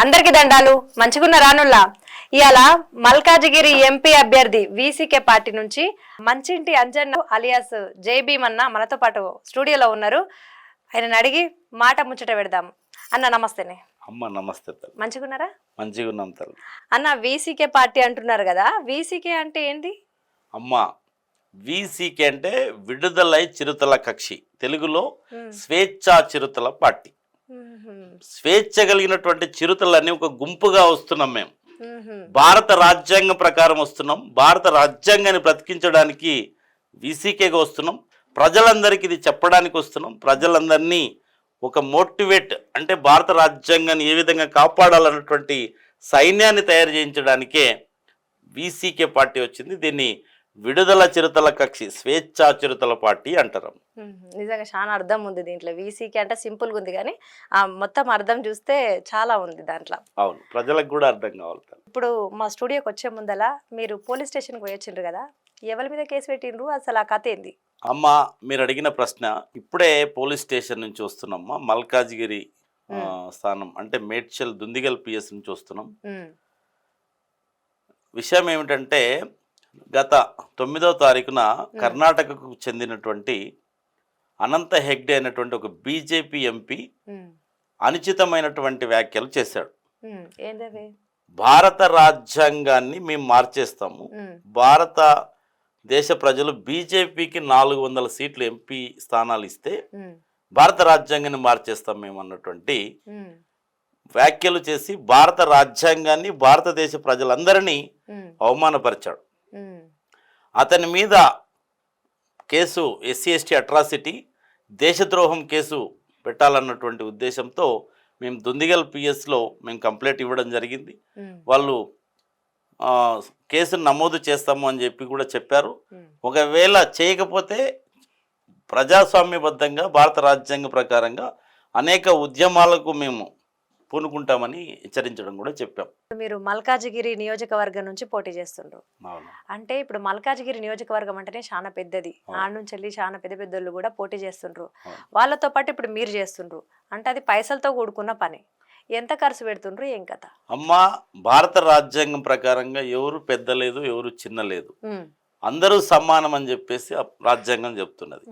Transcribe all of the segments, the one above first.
అందరికి దండాలు. మంచిగున్న రానుల్లా. ఇవాళ మల్కాజిగిరి ఎంపీ అభ్యర్థి వీసీకే పార్టీ నుంచి మంచింటి అంజన్ అలియాస్ జై భీమ్ అన్న మనతో పాటు స్టూడియోలో ఉన్నారు. ఆయనని అడిగి మాట ముచ్చట పెడదాం. అన్న నమస్తేనే. అమ్మ నమస్తే మంచిగున్నారా? మంచిగా ఉన్నాం తల్లి. అన్న వీసీకే పార్టీ అంటున్నారు కదా వీసీకే అంటే ఏంది? అమ్మ వీసీకే అంటే విడుదలై చిరుతల కక్షి. తెలుగులో స్వేచ్ఛా చిరుతల పార్టీ. స్వేచ్ఛ కలిగినటువంటి చిరుతలన్నీ ఒక గుంపుగా వస్తున్నాం మేము. భారత రాజ్యాంగం ప్రకారం వస్తున్నాం. భారత రాజ్యాంగాన్ని బ్రతికించడానికి వీసీకేగా వస్తున్నాం. ప్రజలందరికీ ఇది చెప్పడానికి వస్తున్నాం. ప్రజలందరినీ ఒక మోటివేట్ అంటే భారత రాజ్యాంగాన్ని ఏ విధంగా కాపాడాలన్నటువంటి సైన్యాన్ని తయారు చేయించడానికే వీసీకే పార్టీ వచ్చింది. దీన్ని విడుదల చిరుతల కక్షి స్వేచ్ఛా చిరుతల పార్టీ అంటారు. నిజంగా చాలా అర్థం ఉంది దీంట్లో. వీసీకే అంటే సింపుల్గా ఉంది కానీ ఆ మొత్తం అర్థం చూస్తే చాలా ఉంది దాంట్లో. అవును ప్రజలకు కూడా అర్థం కావాలి. ఇప్పుడు మా స్టూడియోకి వచ్చే ముందల మీరు పోలీస్ స్టేషన్కి పోయొచ్చిండ్రు కదా ఎవరి మీద కేసు పెట్టిండ్రు? అసలు ఆ కథ ఏంది? అమ్మ మీరు అడిగిన ప్రశ్న ఇప్పుడే పోలీస్ స్టేషన్ నుంచి వస్తున్నామ్మా మల్కాజ్గిరి స్థానం అంటే మేడ్చల్ దుందిగల్ పిఎస్ నుంచి వస్తున్నాం. విషయం ఏమిటంటే గత తొమ్మిదవ తారీఖున కర్ణాటకకు చెందినటువంటి అనంత హెగ్డే అనేటువంటి ఒక బీజేపీ ఎంపీ అనుచితమైనటువంటి వ్యాఖ్యలు చేశాడు. భారత రాజ్యాంగాన్ని మేము మార్చేస్తాము. భారత దేశ ప్రజలు బీజేపీకి నాలుగు వందల సీట్లు ఎంపీ స్థానాలు ఇస్తే భారత రాజ్యాంగాన్ని మార్చేస్తాం మేము అన్నటువంటి వ్యాఖ్యలు చేసి భారత రాజ్యాంగాన్ని భారతదేశ ప్రజలందరినీ అవమానపరిచాడు. అతని మీద కేసు ఎస్సీ ఎస్టీ అట్రాసిటీ దేశద్రోహం కేసు పెట్టాలన్నటువంటి ఉద్దేశంతో మేము దుందిగల్ పిఎస్లో మేము కంప్లైంట్ ఇవ్వడం జరిగింది. వాళ్ళు కేసును నమోదు చేస్తాము అని చెప్పి కూడా చెప్పారు. ఒకవేళ చేయకపోతే ప్రజాస్వామ్యబద్ధంగా భారత రాజ్యాంగ ప్రకారంగా అనేక ఉద్యమాలకు మేము పూనుకుంటామని హెచ్చరించడం కూడా చెప్పాం. మీరు మల్కాజిగిరి నియోజకవర్గం నుంచి పోటీ చేస్తుండ్రు. అంటే ఇప్పుడు మల్కాజిగిరి నియోజకవర్గం అంటేనే చాలా పెద్దది. ఆడ నుంచి వెళ్ళి చాలా పెద్ద పెద్దోళ్ళు కూడా పోటీ చేస్తుండ్రు. వాళ్ళతో పాటు ఇప్పుడు మీరు చేస్తుండ్రు. అంటే అది పైసలతో కూడుకున్న పని. ఎంత ఖర్చు పెడుతుండ్రు? ఏం కథ? అమ్మ భారత రాజ్యాంగం ప్రకారంగా ఎవరు పెద్ద లేదు ఎవరు చిన్న లేదు. అందరూ సమానం అని చెప్పేసి రాజ్యాంగం చెప్తున్నది.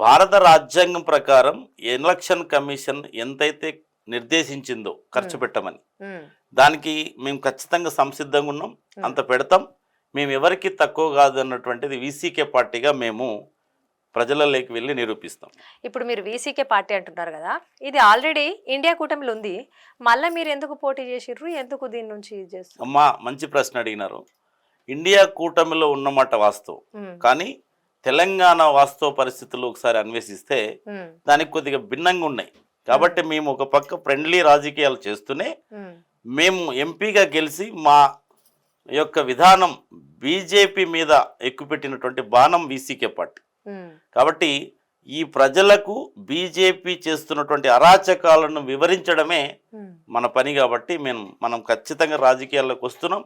భారత రాజ్యాంగం ప్రకారం ఎలక్షన్ కమిషన్ ఎంతైతే నిర్దేశించిందో ఖర్చు పెట్టమని. దానికి మేము ఖచ్చితంగా సంసిద్ధంగా ఉన్నాం. అంత పెడతాం. మేము ఎవరికి తక్కువ కాదు అన్నటువంటిది వీసీకే పార్టీగా మేము ప్రజలలోకి వెళ్ళి నిరూపిస్తాం. ఇప్పుడు మీరు వీసీకే పార్టీ అంటున్నారు కదా ఇది ఆల్రెడీ ఇండియా కూటమిలో ఉంది. మళ్ళీ మీరు ఎందుకు పోటీ చేసిర్రు? ఎందుకు దీని నుంచి ఇది చేస్తారు అమ్మా మంచి ప్రశ్న అడిగినారు. ఇండియా కూటమిలో ఉన్నమాట వాస్తవం. కానీ తెలంగాణ వాస్తవ పరిస్థితులు ఒకసారి అన్వేషిస్తే దానికి కొద్దిగా భిన్నంగా ఉన్నాయి. కాబట్టి మేము ఒక పక్క ఫ్రెండ్లీ రాజకీయాలు చేస్తూనే మేము ఎంపీగా గెలిచి మా యొక్క విధానం బీజేపీ మీద ఎక్కుపెట్టినటువంటి బాణం వీసీకే పార్టీ. కాబట్టి ఈ ప్రజలకు బీజేపీ చేస్తున్నటువంటి అరాచకాలను వివరించడమే మన పని కాబట్టి మేము మనం ఖచ్చితంగా రాజకీయాల్లోకి వస్తున్నాం.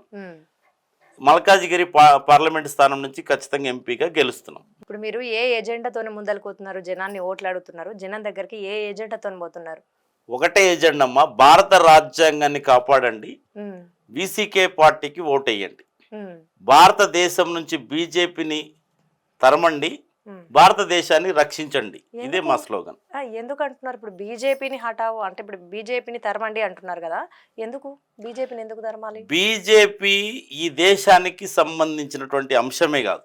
మల్కాజిగిరి పార్లమెంట్ స్థానం నుంచి ఖచ్చితంగా ఎంపీగా గెలుస్తున్నాం. ఇప్పుడు మీరు ఏ ఎజెండాతోనే ముందరకు పోతున్నారు జనాన్ని ఓట్లు అడుగుతున్నారు జనం దగ్గరికి ఏ ఎజెండాతో పోతున్నారు? ఒకటే ఏజెండా అమ్మా భారత రాజ్యాంగాన్ని కాపాడండి. వీసీకే పార్టీకి ఓటేయండి. భారతదేశం నుంచి బీజేపీని తరమండి. భారతదేశాన్ని రక్షించండి. ఇదే మా స్లోగన్ ఎందుకు అంటున్నారు ఇప్పుడు బీజేపీని హటావు అంటే ఇప్పుడు బీజేపీని తరమండి అంటున్నారు కదా. ఎందుకు? బీజేపీని ఎందుకు తరమాలి? బీజేపీ ఈ దేశానికి సంబంధించినటువంటి అంశమే కాదు.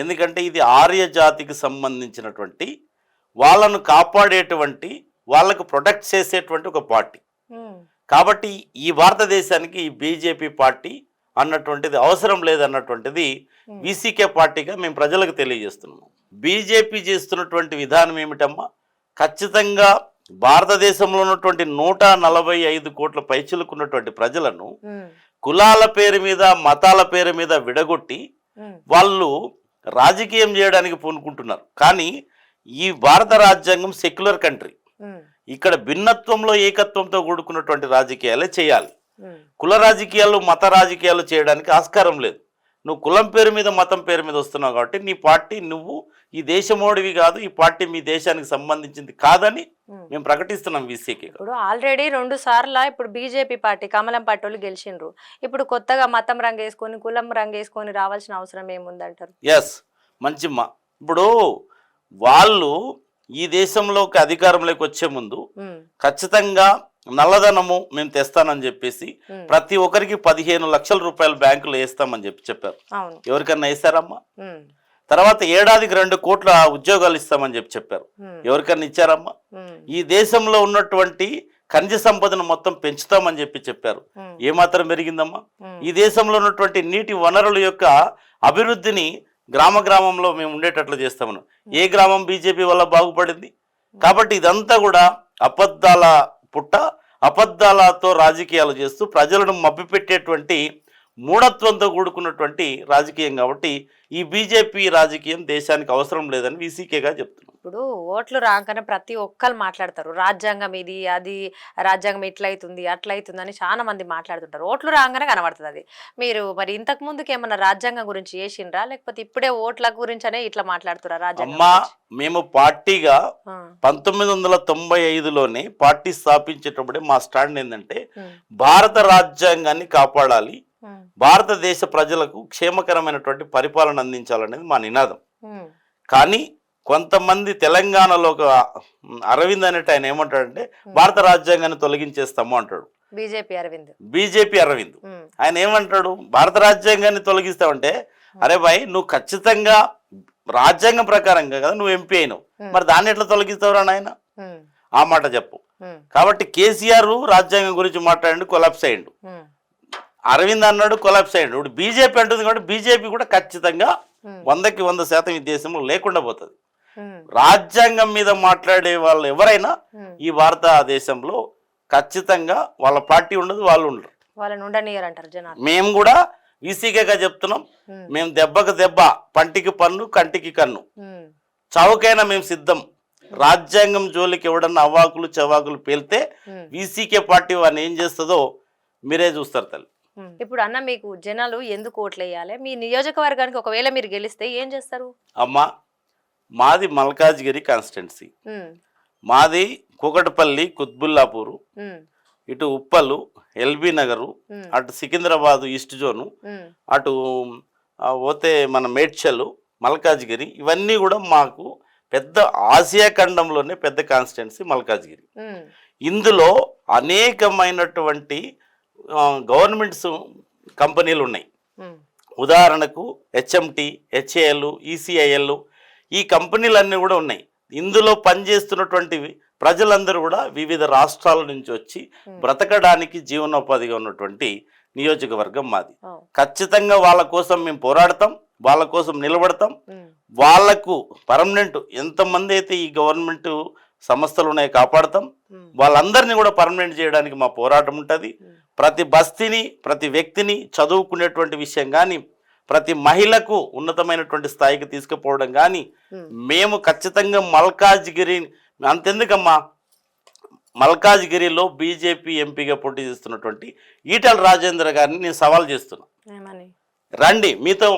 ఎందుకంటే ఇది ఆర్య జాతికి సంబంధించినటువంటి వాళ్ళను కాపాడేటువంటి వాళ్ళకు ప్రొటెక్ట్ చేసేటువంటి ఒక పార్టీ. కాబట్టి ఈ భారతదేశానికి ఈ బీజేపీ పార్టీ అన్నటువంటిది అవసరం లేదన్నటువంటిది. వీసీకే పార్టీగా మేము ప్రజలకు తెలియజేస్తున్నాం. బీజేపీ చేస్తున్నటువంటి విధానం ఏమిటమ్మా? ఖచ్చితంగా భారతదేశంలో ఉన్నటువంటి నూట నలభై ఐదు కోట్ల పైచులుకున్నటువంటి ప్రజలను కులాల పేరు మీద మతాల పేరు మీద విడగొట్టి వాళ్ళు రాజకీయం చేయడానికి పూనుకుంటున్నారు. కానీ ఈ భారత రాజ్యాంగం సెక్యులర్ కంట్రీ. ఇక్కడ భిన్నత్వంలో ఏకత్వంతో కూడుకున్నటువంటి రాజకీయాలే చేయాలి. కుల రాజకీయాలు మత రాజకీయాలు చేయడానికి ఆస్కారం లేదు. నువ్వు కులం పేరు మీద మతం పేరు మీద వస్తున్నావు కాబట్టి నీ పార్టీ నువ్వు ఈ దేశమోడివి కాదు ఈ పార్టీ మీ దేశానికి సంబంధించింది కాదని. మేము ప్రకటిస్తున్నాం వీసీకి. ఇప్పుడు ఆల్రెడీ రెండు సార్లు ఇప్పుడు బీజేపీ పార్టీ కమలం పార్టీ వాళ్ళు గెలిచిండ్రు. ఇప్పుడు కొత్తగా మతం రంగు వేసుకొని కులం రంగు వేసుకొని రావాల్సిన అవసరం ఏముందంటారు? ఎస్ మంచి ఇప్పుడు వాళ్ళు ఈ దేశంలోకి అధికారంలోకి వచ్చే ముందు ఖచ్చితంగా నల్లధనము మేము తెస్తానని చెప్పేసి ప్రతి ఒక్కరికి పదిహేను లక్షల రూపాయలు బ్యాంకులో వేస్తామని చెప్పి చెప్పారు. ఎవరికన్నా వేస్తారమ్మా? తర్వాత ఏడాదికి రెండు కోట్ల ఉద్యోగాలు ఇస్తామని చెప్పి చెప్పారు. ఎవరికన్నా ఇచ్చారమ్మా? ఈ దేశంలో ఉన్నటువంటి ఖనిజ సంపదను మొత్తం పెంచుతామని చెప్పి చెప్పారు. ఏమాత్రం పెరిగిందమ్మా? ఈ దేశంలో ఉన్నటువంటి నీటి వనరుల యొక్క అభివృద్ధిని గ్రామ గ్రామంలో మేము ఉండేటట్లు చేస్తామను. ఏ గ్రామం బీజేపీ వల్ల బాగుపడింది? కాబట్టి ఇదంతా కూడా అబద్ధాల పుట్ట అబద్ధాలతో రాజకీయాలు చేస్తూ ప్రజలను మభ్యపెట్టేటువంటి మూఢత్వంతో కూడుకున్నటువంటి రాజకీయం కాబట్టి ఈ బీజేపీ రాజకీయం దేశానికి అవసరం లేదని వీసీకేగా చెప్తున్నాం. ఇప్పుడు ఓట్లు రాగానే ప్రతి ఒక్కరు మాట్లాడతారు. రాజ్యాంగం ఇది అది రాజ్యాంగం ఇట్లయితుంది అట్లయితుంది అని చాలా మంది మాట్లాడుతుంటారు. ఓట్లు రాగానే కనబడుతుంది అది. మీరు మరి ఇంతకు ముందుకు ఏమన్నా రాజ్యాంగం గురించి చేసిండ్రా? లేకపోతే ఇప్పుడే ఓట్ల గురించనే ఇట్లా మాట్లాడుతురా రాజ్యాంగం అమ్మా గురించి? మేము పార్టీగా పంతొమ్మిది వందల తొంభై ఐదులోనే పార్టీ స్థాపించేటప్పుడే మా స్టాండ్ ఏంటంటే భారత రాజ్యాంగాన్ని కాపాడాలి భారతదేశ ప్రజలకు క్షేమకరమైనటువంటి పరిపాలన అందించాలనేది మా నినాదం. కానీ కొంతమంది తెలంగాణలో ఒక అరవింద్ అనేటి ఆయన ఏమంటాడంటే భారత రాజ్యాంగాన్ని తొలగించేస్తాము అంటాడు. బీజేపీ అరవింద్. బీజేపీ అరవింద్. ఆయన ఏమంటాడు? భారత రాజ్యాంగాన్ని తొలగిస్తావంటే అరే భాయ్ నువ్వు ఖచ్చితంగా రాజ్యాంగం ప్రకారంగా కదా నువ్వు ఎంపీ అయినావు. మరి దాన్ని ఎట్లా తొలగిస్తావురా నాయన? ఆ మాట చెప్పు. కాబట్టి కేసీఆర్ రాజ్యాంగం గురించి మాట్లాడి కొలాప్స్ అయ్యిండు. అరవింద్ అన్నాడు కొలాప్స్ అయ్యాడు. ఇప్పుడు బీజేపీ అంటుంది కాబట్టి బీజేపీ కూడా ఖచ్చితంగా వందకి వంద శాతం ఈ దేశంలో లేకుండా పోతుంది. రాజ్యాంగం మీద మాట్లాడే వాళ్ళు ఎవరైనా. ఈ భారతదేశంలో ఖచ్చితంగా వాళ్ళ పార్టీ ఉండదు వాళ్ళు ఉండరు. వాళ్ళని జనాలు. మేము కూడా ఈసీకేగా చెప్తున్నాం. మేము దెబ్బకు దెబ్బ పంటికి పన్ను కంటికి కన్ను. చౌకైనా మేము సిద్ధం. రాజ్యాంగం జోలికి ఎవడన్నా అవాకులు చవాకులు పేలితే. వీసీకే పార్టీ వాడిని ఏం చేస్తుందో మీరే చూస్తారు తల్లి. ఇప్పుడు అన్న మీకు జనాలు ఎందుకు ఓట్లు వేయాలి మీ నియోజకవర్గానికి ఒకవేళ మీరు గెలిస్తే ఏం చేస్తారు? అమ్మ మాది మల్కాజ్గిరి కాన్స్టిట్యున్సీ. మాది కూకటపల్లి కుత్బుల్లాపూరు ఇటు ఉప్పలు ఎల్బీ నగరు అటు సికింద్రాబాద్ ఈస్ట్ జోను అటు ఆ, పోతే మన మేడ్చల్ మల్కాజ్గిరి ఇవన్నీ కూడా మాకు పెద్ద ఆసియా ఖండంలోనే పెద్ద కాన్స్టిట్యున్సీ మల్కాజ్గిరి. ఇందులో అనేకమైనటువంటి గవర్నమెంట్స్ కంపెనీలు ఉన్నాయి ఉదాహరణకు హెచ్ఎంటి హెచ్ఏఎల్ ఈసీఐఎల్ ఈ కంపెనీలన్నీ కూడా ఉన్నాయి. ఇందులో పనిచేస్తున్నటువంటి ప్రజలందరూ కూడా వివిధ రాష్ట్రాల నుంచి వచ్చి. బ్రతకడానికి జీవనోపాధిగా ఉన్నటువంటి నియోజకవర్గం మాది. ఖచ్చితంగా వాళ్ళ కోసం మేము పోరాడతాం వాళ్ళ కోసం నిలబడతాం. వాళ్ళకు పర్మనెంట్ ఎంతమంది అయితే ఈ గవర్నమెంట్ సంస్థలు ఉన్నాయో కాపాడతాం వాళ్ళందరినీ కూడా పర్మనెంట్ చేయడానికి మా పోరాటం ఉంటుంది. ప్రతి బస్తీని ప్రతి వ్యక్తిని చదువుకునేటువంటి విషయం కానీ ప్రతి మహిళకు ఉన్నతమైనటువంటి స్థాయికి తీసుకుపోవడం కానీ మేము. ఖచ్చితంగా మల్కాజ్గిరి అంతెందుకమ్మా? మల్కాజ్గిరిలో బీజేపీ ఎంపీగా పోటీ చేస్తున్నటువంటి ఈటల రాజేంద్ర గారిని నేను సవాల్ చేస్తున్నా. రండి మీతో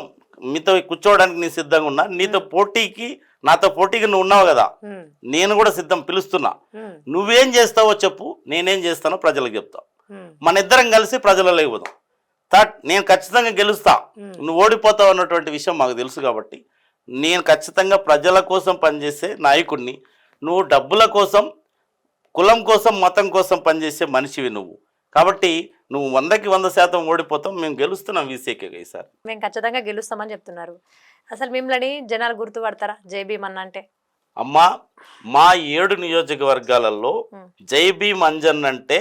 మీతో కూర్చోవడానికి నేను సిద్ధంగా ఉన్నా. నీతో పోటీకి నాతో పోటీకి నువ్వు ఉన్నావు కదా. నేను కూడా సిద్ధం పిలుస్తున్నా. నువ్వేం చేస్తావో చెప్పు నేనేం చేస్తానో ప్రజలకు చెప్తా. మన ఇద్దరం కలిసి ప్రజలలో పోదాం. థర్డ్ నేను ఖచ్చితంగా గెలుస్తా. నువ్వు ఓడిపోతావు అన్నటువంటి విషయం మాకు తెలుసు కాబట్టి నేను ఖచ్చితంగా ప్రజల కోసం పనిచేసే నాయకుడిని నువ్వు డబ్బుల కోసం కులం కోసం మతం కోసం పనిచేసే మనిషివి నువ్వు. కాబట్టి నువ్వు వందకి వంద శాతం ఓడిపోతాం మేము గెలుస్తున్నాం వీసీకే ఈసారి మేము ఖచ్చితంగా గెలుస్తామని చెప్తున్నారు. అసలు మిమ్మల్ని జనాలు గుర్తుపడతారా? జై భీమ్ అన్న అంటే? అమ్మా మా ఏడు నియోజకవర్గాలలో ఉమ్, జై భీమ్ అంజన్ అంటే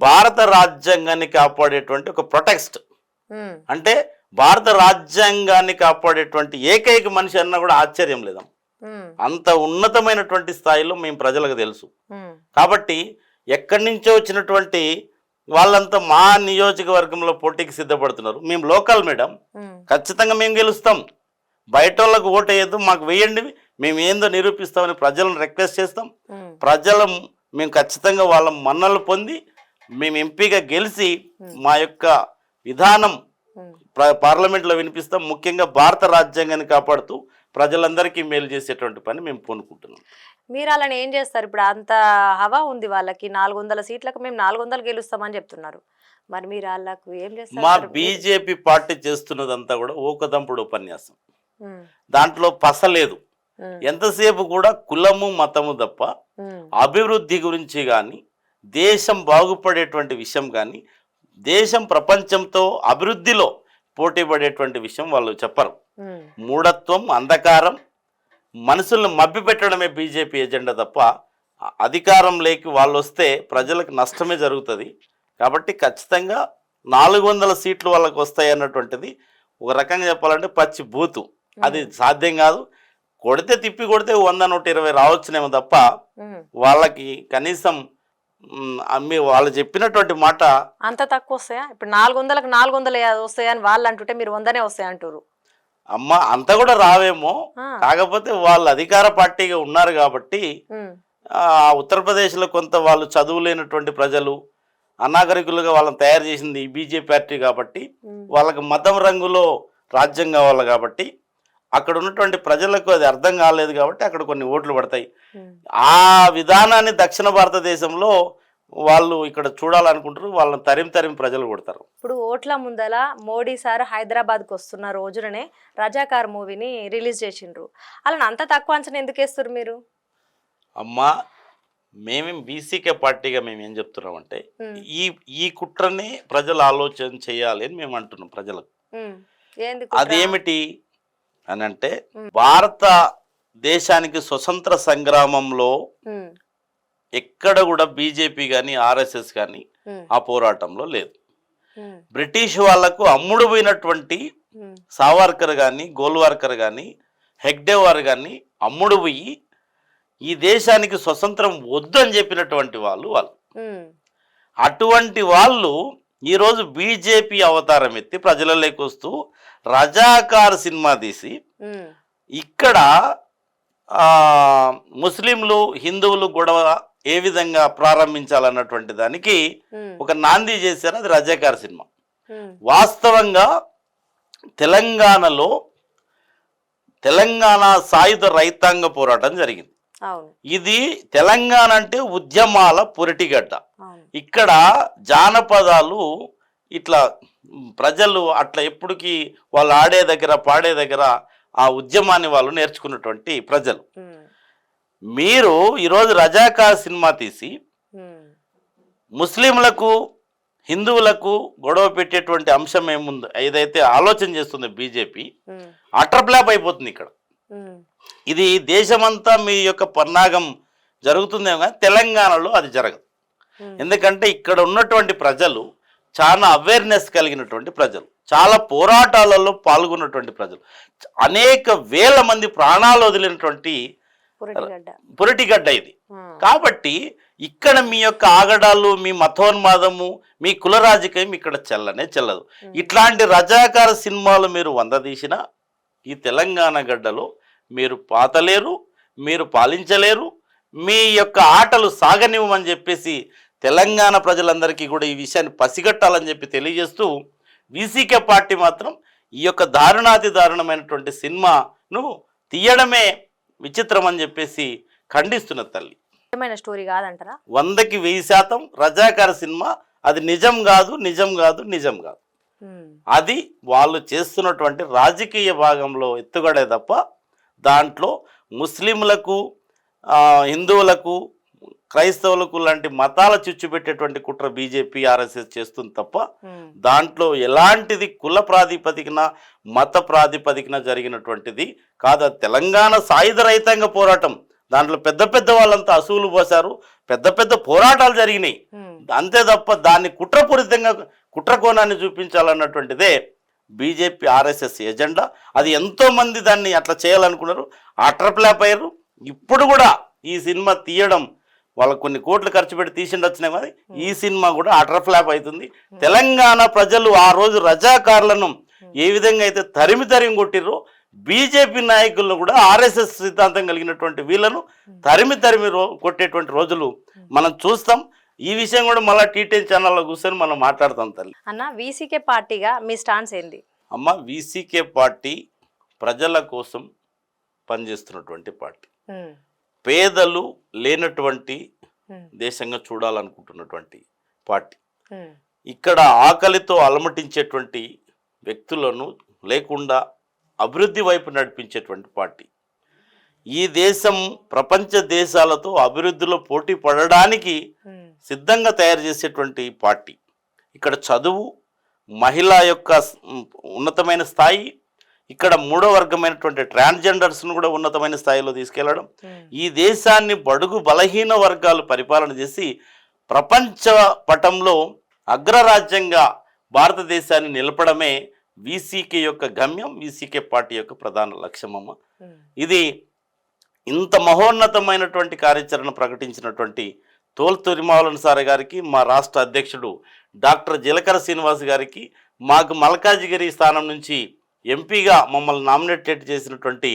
భారత రాజ్యాంగాన్ని కాపాడేటువంటి ఒక ప్రొటెక్స్ట్. అంటే భారత రాజ్యాంగాన్ని కాపాడేటువంటి ఏకైక మనిషి అన్నా కూడా ఆశ్చర్యం లేదం అంత ఉన్నతమైనటువంటి స్థాయిలో మేము ప్రజలకు తెలుసు. కాబట్టి ఎక్కడి నుంచో వచ్చినటువంటి వాళ్ళంతా మా నియోజకవర్గంలో పోటీకి సిద్ధపడుతున్నారు. మేము లోకల్ మేడం. ఖచ్చితంగా మేము గెలుస్తాం. బయట వాళ్ళకు ఓటు వేయద్దు మాకు వేయండి. మేము ఏందో నిరూపిస్తామని ప్రజలను రిక్వెస్ట్ చేస్తాం. ప్రజల మేము ఖచ్చితంగా వాళ్ళ మన్నలు పొంది మేము ఎంపీగా గెలిచి మా. యొక్క విధానం పార్లమెంట్లో వినిపిస్తాం. ముఖ్యంగా భారత రాజ్యాంగాన్ని కాపాడుతూ ప్రజలందరికీ మేలు చేసేటువంటి పని మేము పూనుకుంటున్నాం. మీరు అలానే ఏం చేస్తారు? ఇప్పుడు అంత హవా ఉంది వాళ్ళకి. నాలుగు వందల సీట్లకు మేము నాలుగు వందలు గెలుస్తామని చెప్తున్నారు. మరి మీరు వాళ్ళకు ఏం చేస్తారు? మా? బీజేపీ పార్టీ చేస్తున్నదంతా కూడా ఊకదంపుడు ఉపన్యాసం. దాంట్లో పస లేదు. ఉమ్, ఎంతసేపు కూడా కులము మతము తప్ప అభివృద్ధి గురించి కానీ దేశం బాగుపడేటువంటి విషయం కానీ దేశం ప్రపంచంతో అభివృద్ధిలో పోటీ పడేటువంటి విషయం వాళ్ళు చెప్పరు. మూఢత్వం అంధకారం మనుషులను మభ్య పెట్టడమే బీజేపీ ఎజెండా తప్ప అ- అధికారం లేకి వాళ్ళు వస్తే ప్రజలకు నష్టమే జరుగుతుంది. కాబట్టి ఖచ్చితంగా నాలుగు వందల సీట్లు వాళ్ళకి వస్తాయి అన్నటువంటిది ఒక రకంగా చెప్పాలంటే పచ్చి బూతు. అది సాధ్యం కాదు. కొడితే తిప్పి కొడితే వంద నూట ఇరవై రావచ్చునేమో తప్ప. వాళ్ళకి కనీసం వాళ్ళు చెప్పినటువంటి మాట అంత తక్కువ వస్తాయా? ఇప్పుడు నాలుగు వందలకు నాలుగు వందలు వస్తాయని వాళ్ళు అంటుంటే మీరు వందనే వస్తాయి అంటారు అమ్మ అంత కూడా రావేమో. కాకపోతే వాళ్ళు అధికార పార్టీగా ఉన్నారు కాబట్టి ఉమ్, ఆ, ఉత్తరప్రదేశ్లో కొంత వాళ్ళు చదువు లేనటువంటి ప్రజలు అనాగరికులుగా వాళ్ళని తయారు చేసింది బీజేపీ పార్టీ కాబట్టి వాళ్ళకి మతం రంగులో రాజ్యం కావాలి కాబట్టి అక్కడ ఉన్నటువంటి ప్రజలకు అది అర్థం కాలేదు కాబట్టి అక్కడ కొన్ని ఓట్లు పడతాయి. ఆ విధానాన్ని దక్షిణ భారతదేశంలో వాళ్ళు ఇక్కడ చూడాలనుకుంటారు వాళ్ళని తరిం తరిం ప్రజలు కొడతారు. ఇప్పుడు ఓట్ల ముందల మోడీ సార్ హైదరాబాద్కి వస్తున్న రోజుననే రజాకార్ మూవీని రిలీజ్ చేసిండ్రు. అలా అంత తక్కువ అంచనా ఎందుకు వేస్తారు మీరు? అమ్మా మేమేం బీసీకే పార్టీగా మేము ఏం చెప్తున్నామంటే ఈ ఈ కుట్రని ప్రజలు ఆలోచన చేయాలి అని మేము అంటున్నాం ప్రజలకు? అదేమిటి అని అంటే. భారత దేశానికి స్వతంత్ర సంగ్రామంలో ఎక్కడ కూడా బీజేపీ కానీ ఆర్ఎస్ఎస్ కానీ ఆ పోరాటంలో లేదు. బ్రిటిష్ వాళ్ళకు అమ్ముడు పోయినటువంటి సావర్కర్ కానీ గోల్వార్కర్ కానీ హెగ్డేవార్ కానీ అమ్ముడు పోయి ఈ దేశానికి స్వతంత్రం వద్దని చెప్పినటువంటి వాళ్ళు వాళ్ళు. అటువంటి వాళ్ళు ఈరోజు బీజేపీ అవతారం ఎత్తి ప్రజలలోకి వస్తూ రజాకార్ సినిమా తీసి ఇక్కడ ముస్లింలు హిందువులు గొడవ ఏ విధంగా ప్రారంభించాలన్నటువంటి దానికి ఒక నాంది చేశారు. అది రజాకార్ సినిమా. వాస్తవంగా తెలంగాణలో తెలంగాణ సాయుధ రైతాంగ పోరాటం జరిగింది. ఇది తెలంగాణ అంటే ఉద్యమాల పురిటిగడ్డ. ఇక్కడ జానపదాలు ఇట్లా ప్రజలు అట్లా ఎప్పటికీ వాళ్ళు ఆడే దగ్గర పాడే దగ్గర ఆ ఉద్యమాన్ని వాళ్ళు నేర్చుకున్నటువంటి ప్రజలు. మీరు ఈరోజు రజాకా సినిమా తీసి ముస్లింలకు హిందువులకు గొడవ పెట్టేటువంటి అంశం ఏముంది? ఏదైతే ఆలోచన చేస్తుంది బీజేపీ ఉమ్, అటర్ ఫ్లాప్ అయిపోతుంది ఇక్కడ. ఇది దేశమంతా మీ యొక్క పన్నాగం జరుగుతుందేమో కానీ తెలంగాణలో అది జరగదు. ఎందుకంటే ఇక్కడ ఉన్నటువంటి ప్రజలు చాలా అవేర్నెస్ కలిగినటువంటి ప్రజలు. చాలా పోరాటాలలో పాల్గొన్నటువంటి ప్రజలు. అనేక వేల మంది ప్రాణాలు వదిలినటువంటి పురిటిగడ్డ ఇది. కాబట్టి ఇక్కడ మీ యొక్క ఆగడాలు మీ మతోన్మాదము మీ కుల రాజకీయం ఇక్కడ చెల్లనే చెల్లదు. ఇట్లాంటి రజాకార సినిమాలు మీరు వంద తీసినా ఈ తెలంగాణ గడ్డలో మీరు పాతలేరు మీరు పాలించలేరు మీ యొక్క ఆటలు సాగనివ్వమని చెప్పేసి తెలంగాణ ప్రజలందరికీ కూడా ఈ విషయాన్ని పసిగట్టాలని చెప్పి తెలియజేస్తూ వీసీకే పార్టీ మాత్రం ఈ యొక్క దారుణాతి దారుణమైనటువంటి సినిమాను తీయడమే విచిత్రం అని చెప్పేసి ఖండిస్తున్న తల్లి. స్టోరీ కాదంటారా? వందకి వెయ్యి శాతం రజాకార సినిమా అది నిజం కాదు నిజం కాదు నిజం కాదు. అది వాళ్ళు చేస్తున్నటువంటి రాజకీయ భాగంలో ఎత్తుగడే తప్ప దాంట్లో ముస్లింలకు ఆ, హిందువులకు క్రైస్తవులకు లాంటి మతాల చిచ్చు పెట్టేటువంటి కుట్ర బీజేపీ ఆర్ఎస్ఎస్ చేస్తుంది తప్ప దాంట్లో ఎలాంటిది కుల ప్రాతిపదికన మత ప్రాతిపదికన జరిగినటువంటిది కాదు. తెలంగాణ సాయుధ రైతాంగ పోరాటం. దాంట్లో పెద్ద పెద్ద వాళ్ళంతా అసూలు పోశారు. పెద్ద పెద్ద పోరాటాలు జరిగినాయి. అంతే తప్ప దాన్ని కుట్రపూరితంగా కుట్ర కోణాన్ని చూపించాలన్నటువంటిదే బీజేపీ ఆర్ఎస్ఎస్ ఎజెండా. అది ఎంతో మంది దాన్ని అట్లా చేయాలనుకున్నారు. అటర్ ఫ్లాప్ అయ్యారు. ఇప్పుడు కూడా ఈ సినిమా తీయడం వాళ్ళకు కొన్ని కోట్లు ఖర్చు పెట్టి తీసిండొచ్చినా కానీ ఈ సినిమా కూడా అటర్ ఫ్లాప్ అవుతుంది. తెలంగాణ ప్రజలు ఆ రోజు రజాకారులను ఏ విధంగా అయితే తరిమి తరిమి కొట్టిర్రో బీజేపీ నాయకులను కూడా ఆర్ఎస్ఎస్ సిద్ధాంతం కలిగినటువంటి వీళ్ళను తరిమి తరిమి రో కొట్టేటువంటి రోజులు మనం చూస్తాం. ఈ విషయం కూడా మళ్ళీ టీటీఎన్ ఛానల్లో కూర్చొని మనం మాట్లాడతాం తల్లి. అన్న వీసీకే పార్టీగా మీ స్టాన్స్ ఏంది? అమ్మ వీసీకే పార్టీ ప్రజల కోసం పనిచేస్తున్నటువంటి పార్టీ. పేదలు లేనటువంటి దేశంగా చూడాలనుకుంటున్నటువంటి పార్టీ. ఇక్కడ ఆకలితో అలమటించేటువంటి వ్యక్తులను లేకుండా అభివృద్ధి వైపు నడిపించేటువంటి పార్టీ. ఈ దేశం ప్రపంచ దేశాలతో అభివృద్ధిలో పోటీ పడడానికి సిద్ధంగా తయారు చేసేటువంటి పార్టీ. ఇక్కడ చదువు మహిళ యొక్క ఉన్నతమైన స్థాయి ఇక్కడ మూడో వర్గమైనటువంటి ట్రాన్స్జెండర్స్ను కూడా ఉన్నతమైన స్థాయిలో తీసుకెళ్ళడం ఈ దేశాన్ని బడుగు బలహీన వర్గాలు పరిపాలన చేసి ప్రపంచ పటంలో అగ్రరాజ్యంగా భారతదేశాన్ని నిలపడమే వీసీకే యొక్క గమ్యం వీసీకే పార్టీ యొక్క ప్రధాన లక్ష్యమమ్మ. ఇది ఇంత మహోన్నతమైనటువంటి కార్యాచరణ ప్రకటించినటువంటి తోల్ తిరుమావలన్ సార్ గారికి మా రాష్ట్ర అధ్యక్షుడు డాక్టర్ జీలకర శ్రీనివాస్ గారికి మాకు మల్కాజిగిరి స్థానం నుంచి ఎంపీగా మమ్మల్ని నామినేటెడ్ చేసినటువంటి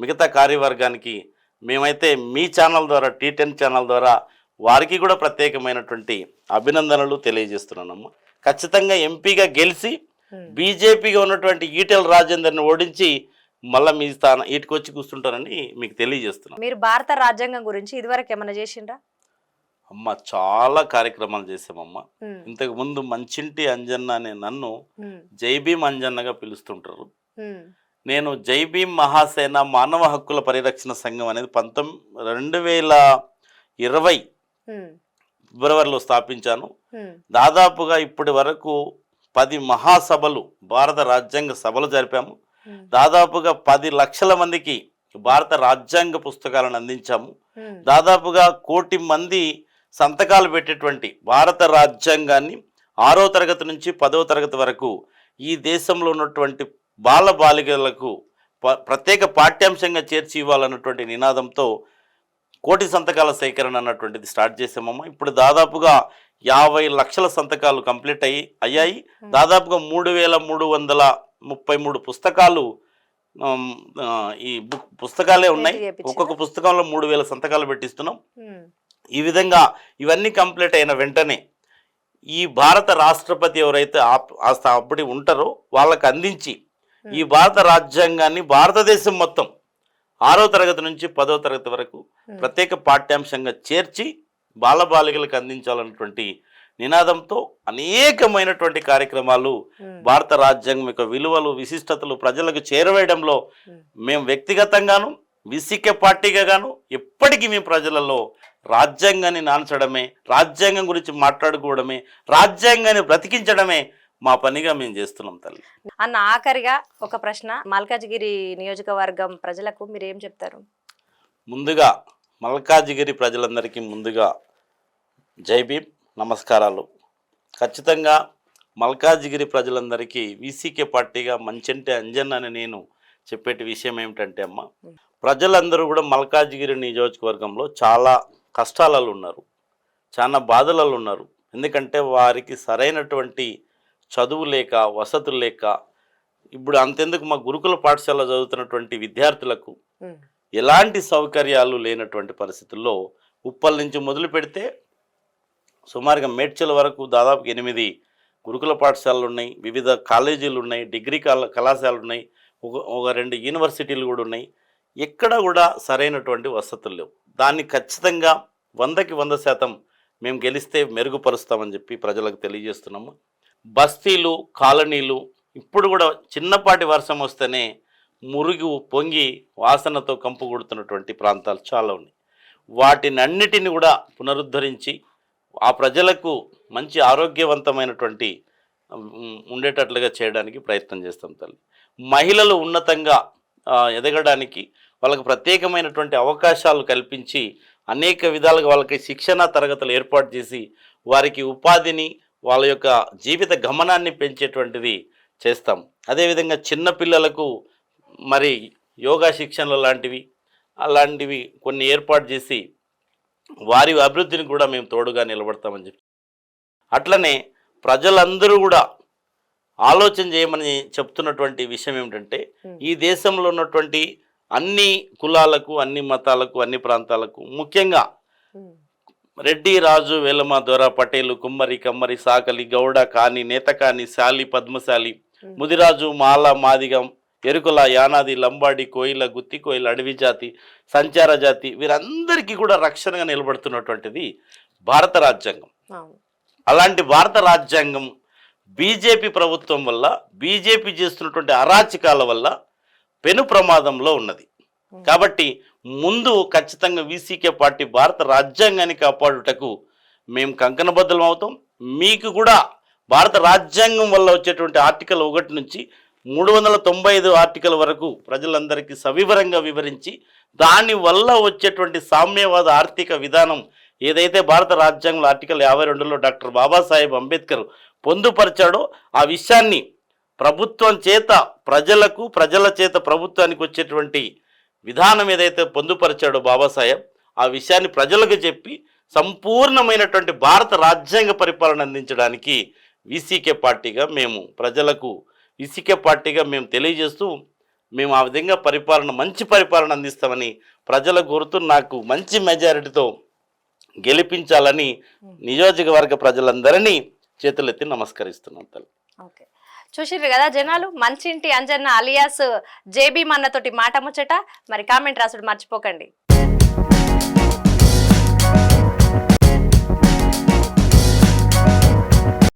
మిగతా కార్యవర్గానికి మేమైతే మీ ఛానల్ ద్వారా టీ టెన్ ఛానల్ ద్వారా వారికి కూడా ప్రత్యేకమైనటువంటి అభినందనలు తెలియజేస్తున్నానమ్మా. ఖచ్చితంగా ఎంపీగా గెలిచి ఉమ్. బీజేపీగా ఉన్నటువంటి ఈటెల రాజేందర్ని ఓడించి మళ్ళీ మీ స్థానం ఈటికి వచ్చి కూర్చుంటానని మీకు తెలియజేస్తున్నాను. మీరు భారత రాజ్యాంగం గురించి ఇదివరకు ఏమైనా చేసిండ్రా? అమ్మ చాలా కార్యక్రమాలు చేసామమ్మ. ఇంతకు ముందు మంచింటి అంజన్న అనే నన్ను ఉమ్, జై భీమ్ అంజన్నగా పిలుస్తుంటారు. నేను జై భీమ్ మహాసేన మానవ హక్కుల పరిరక్షణ సంఘం అనేది పంతొమ్మిది రెండు వేల ఇరవై ఫిబ్రవరిలో స్థాపించాను. దాదాపుగా ఇప్పటి వరకు పది మహాసభలు భారత రాజ్యాంగ సభలు జరిపాము. దాదాపుగా పది లక్షల మందికి భారత రాజ్యాంగ పుస్తకాలను అందించాము. దాదాపుగా కోటి మంది సంతకాలు పెట్టేటువంటి భారత రాజ్యాంగాన్ని ఆరో తరగతి నుంచి పదో తరగతి వరకు ఈ దేశంలో ఉన్నటువంటి బాల బాలికలకు ప్రత్యేక పాఠ్యాంశంగా చేర్చి ఇవ్వాలన్నటువంటి నినాదంతో కోటి సంతకాల సేకరణ అన్నటువంటిది స్టార్ట్ చేసామమ్మ ఇప్పుడు దాదాపుగా యాభై లక్షల సంతకాలు కంప్లీట్ అయ్యి అయ్యాయి. దాదాపుగా మూడు వేల మూడు వందల ముప్పై మూడు పుస్తకాలు ఈ బుక్ పుస్తకాలే ఉన్నాయి? ఒక్కొక్క పుస్తకంలో మూడు వేల సంతకాలు పెట్టిస్తున్నాం. ఈ విధంగా ఇవన్నీ కంప్లీట్ అయిన వెంటనే ఈ భారత రాష్ట్రపతి ఎవరైతే అప్పటి ఉంటారో వాళ్ళకి అందించి ఈ భారత రాజ్యాంగాన్ని భారతదేశం మొత్తం ఆరో తరగతి నుంచి పదో తరగతి వరకు ప్రత్యేక పాఠ్యాంశంగా చేర్చి బాలబాలికలకు అందించాలన్నటువంటి నినాదంతో అనేకమైనటువంటి కార్యక్రమాలు భారత రాజ్యాంగం యొక్క విలువలు విశిష్టతలు ప్రజలకు చేరవేయడంలో. మేము వ్యక్తిగతంగాను విసికే పార్టీగా గాను ఎప్పటికీ మేము ప్రజలలో రాజ్యాంగాన్ని నాన్చడమే రాజ్యాంగం గురించి మాట్లాడుకోవడమే రాజ్యాంగాన్ని బ్రతికించడమే మా పనిగా మేము చేస్తున్నాం తల్లి. అన్న ఆఖరిగా ఒక ప్రశ్న. మల్కాజ్గిరి నియోజకవర్గం ప్రజలకు మీరు ఏం చెప్తారు? ముందుగా మల్కాజిగిరి ప్రజలందరికీ ముందుగా జై భీమ్. నమస్కారాలు. ఖచ్చితంగా మల్కాజిగిరి ప్రజలందరికీ వీసీకే పార్టీగా మంచంటే అంజన్ అని నేను చెప్పేటి విషయం ఏమిటంటే అమ్మ ప్రజలందరూ కూడా మల్కాజిగిరి నియోజకవర్గంలో చాలా కష్టాలలో ఉన్నారు చాలా బాధలలో ఉన్నారు ఎందుకంటే వారికి సరైనటువంటి చదువు లేక వసతులు లేక ఇప్పుడు అంతెందుకు మా గురుకుల పాఠశాల చదువుతున్నటువంటి విద్యార్థులకు ఎలాంటి సౌకర్యాలు లేనటువంటి పరిస్థితుల్లో ఉప్పల్ నుంచి మొదలు పెడితే సుమారుగా మేడ్చల్ వరకు దాదాపు ఎనిమిది గురుకుల పాఠశాలలు ఉన్నాయి వివిధ కాలేజీలు ఉన్నాయి డిగ్రీ కళా కళాశాలలు ఉన్నాయి ఒక ఒక రెండు యూనివర్సిటీలు కూడా ఉన్నాయి. ఎక్కడ కూడా సరైనటువంటి వసతులు లేవు. దాన్ని ఖచ్చితంగా వందకి వంద శాతం మేము గెలిస్తే మెరుగుపరుస్తామని చెప్పి ప్రజలకు తెలియజేస్తున్నాము. బస్తీలు కాలనీలు ఇప్పుడు కూడా చిన్నపాటి వర్షం వస్తేనే మురుగు పొంగి వాసనతో కంపు కొడుతున్నటువంటి ప్రాంతాలు చాలా ఉన్నాయి. వాటిని అన్నిటిని కూడా పునరుద్ధరించి ఆ ప్రజలకు మంచి ఆరోగ్యవంతమైనటువంటి ఉండేటట్లుగా చేయడానికి ప్రయత్నం చేస్తాం తల్లి. మహిళలు ఉన్నతంగా ఎదగడానికి వాళ్ళకి ప్రత్యేకమైనటువంటి అవకాశాలు కల్పించి అనేక విధాలుగా వాళ్ళకి శిక్షణ తరగతులు ఏర్పాటు చేసి వారికి ఉపాధిని వాళ్ళ యొక్క జీవిత గమనాన్ని పెంచేటువంటిది చేస్తాం. అదేవిధంగా చిన్నపిల్లలకు మరి యోగా శిక్షణలు లాంటివి అలాంటివి కొన్ని ఏర్పాటు చేసి వారి అభివృద్ధిని కూడా మేము తోడుగా నిలబడతామని చెప్పి. అట్లనే ప్రజలందరూ కూడా ఆలోచన చేయమని చెప్తున్నటువంటి విషయం ఏమిటంటే ఈ దేశంలో ఉన్నటువంటి అన్ని కులాలకు అన్ని మతాలకు అన్ని ప్రాంతాలకు ముఖ్యంగా రెడ్డి రాజు వేలమ దొర పటేలు కుమ్మరి కమ్మరి సాకలి గౌడ కాని నేతకాని శాలి పద్మశాలి ముదిరాజు మాల మాదిగం ఎరుకుల యానాది లంబాడి కోయిల గుత్తి కోయిల అడవి జాతి సంచార జాతి వీరందరికీ కూడా రక్షణగా నిలబడుతున్నటువంటిది భారత రాజ్యాంగం. అలాంటి భారత రాజ్యాంగం బీజేపీ ప్రభుత్వం వల్ల బీజేపీ చేస్తున్నటువంటి అరాచకాల వల్ల పెను ప్రమాదంలో ఉన్నది. కాబట్టి ముందు ఖచ్చితంగా వీసీకే పార్టీ భారత రాజ్యాంగాన్ని కాపాడుటకు మేము కంకణబద్ధలం అవుతాం. మీకు కూడా భారత రాజ్యాంగం వల్ల వచ్చేటువంటి ఆర్టికల్ ఒకటి నుంచి మూడు వందల తొంభై ఐదు ఆర్టికల్ వరకు ప్రజలందరికీ సవివరంగా వివరించి దాని వల్ల వచ్చేటువంటి సామ్యవాద ఆర్థిక విధానం ఏదైతే భారత రాజ్యాంగంలో ఆర్టికల్ యాభై రెండులో డాక్టర్ బాబాసాహెబ్ అంబేద్కర్ పొందుపరిచాడో ఆ విషయాన్ని ప్రభుత్వం చేత ప్రజలకు ప్రజల చేత ప్రభుత్వానికి వచ్చేటువంటి విధానం ఏదైతే పొందుపరిచాడో బాబాసాహెబ్ ఆ విషయాన్ని ప్రజలకు చెప్పి సంపూర్ణమైనటువంటి భారత రాజ్యాంగ పరిపాలన అందించడానికి వీసీకే పార్టీగా మేము ప్రజలకు వీసీకే పార్టీగా మేము తెలియజేస్తూ మేము ఆ విధంగా పరిపాలన మంచి పరిపాలన అందిస్తామని ప్రజల కోరుతూ నాకు మంచి మెజారిటీతో గెలిపించాలని నియోజకవర్గ ప్రజలందరినీ చేతులెత్తి నమస్కరిస్తున్నాం తల్లి. ఓకే. చూసిర్రు కదా జనాలు మంచింటి అంజన్న అలియాస్ జేబీ మన్నతోటి మాట ముచ్చట. మరి కామెంట్ రాసుడు మర్చిపోకండి.